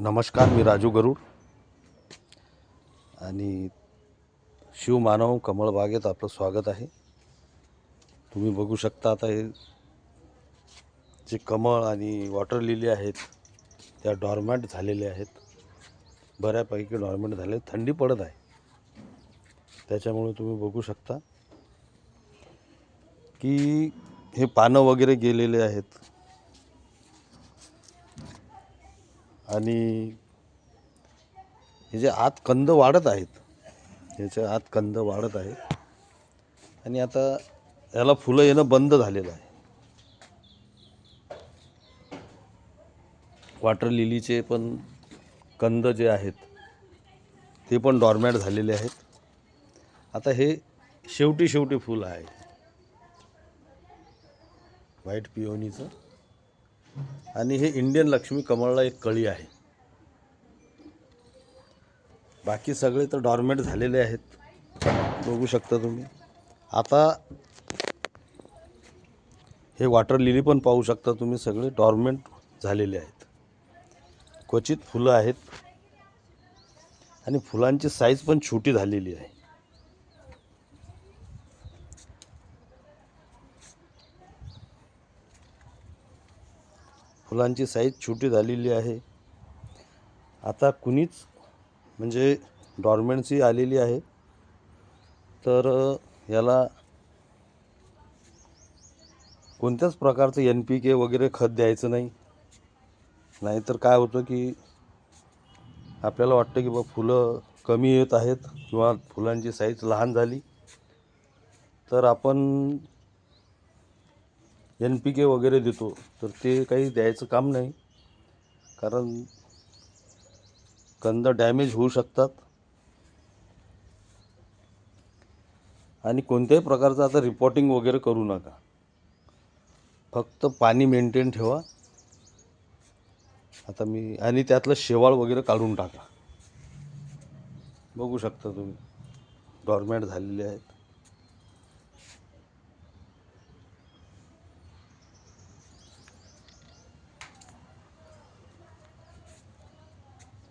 नमस्कार मी राजू गरुड. आणि शिवमानव कमळ बागेत आपलं स्वागत आहे. तुम्ही बघू शकता आता हे जे कमळ आणि वॉटर लिली आहेत त्या डॉर्मॅट झालेल्या आहेत. बऱ्यापैकी डॉर्मॅट झाले थंडी पडत आहे. त्याच्यामुळे तुम्ही बघू शकता की हे पानं वगैरे गेलेले आहेत. आणि हे जे आत कंद वाढत आहेत ह्याचे आत कंद वाढत आहेत. आणि आता याला फुलं येणं बंद झालेलं आहे. वॉटर लिलीचे पण कंद जे आहेत ते पण डॉर्मॅट झालेले आहेत. आता हे शेवटी शेवटी फुलं आहे. व्हाईट पिओनीचं. आणि हे इंडियन लक्ष्मी कमळला एक कळी आहे. बाकी सगळे तर डॉर्मेट झालेले आहेत. बघू शकता तुम्ही. आता हे वॉटर लिली पण पाहू शकता तुम्ही. सगळे डॉर्मेंट झालेले आहेत. क्वचित फुलं आहेत. आणि फुलांची साईज पण छोटी झालेली आहे. फुलांची साईज छोटी झालेली आहे. आता कुणीच म्हणजे डॉर्मेंटची आलेली आहे. तर याला कोणत्याच प्रकारचं एन पी के वगैरे खत द्यायचं नाही. नाहीतर काय होतं की आपल्याला वाटतं की बा फुलं कमी येत आहेत किंवा फुलांची साईज लहान झाली. तर आपण एन पी के वगैरे देतो तर ते काही द्यायचं काम नाही. कारण कंद डॅमेज होऊ शकतात. आणि कोणत्याही प्रकारचं आता रिपोर्टिंग वगैरे करू नका. फक्त पाणी मेंटेन ठेवा. आता मी आणि त्यातलं शेवाळ वगैरे काढून टाका. बघू शकता तुम्ही. डॉर्मॅट झालेले आहेत.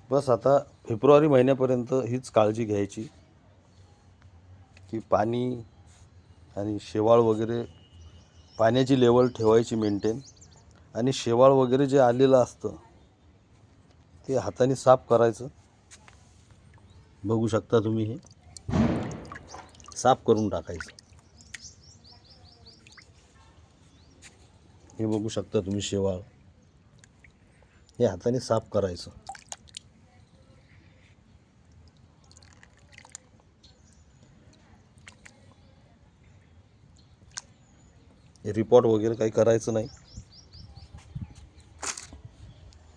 बस आता फेब्रुवारी महिन्यापर्यंत हीच काळजी घ्यायची की पाणी आणि शेवाळ वगैरे पाण्याची लेवल ठेवायची मेंटेन आणि शेवाळ वगैरे जे आलेलं असतं ते हाताने साफ करायचं. बघू शकता तुम्ही हे. साफ करून टाकायचं. हे बघू शकता तुम्ही शेवाळ. हे हाताने साफ करायचं. रिपोर्ट वगैरे काही करायचं नाही.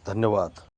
धन्यवाद.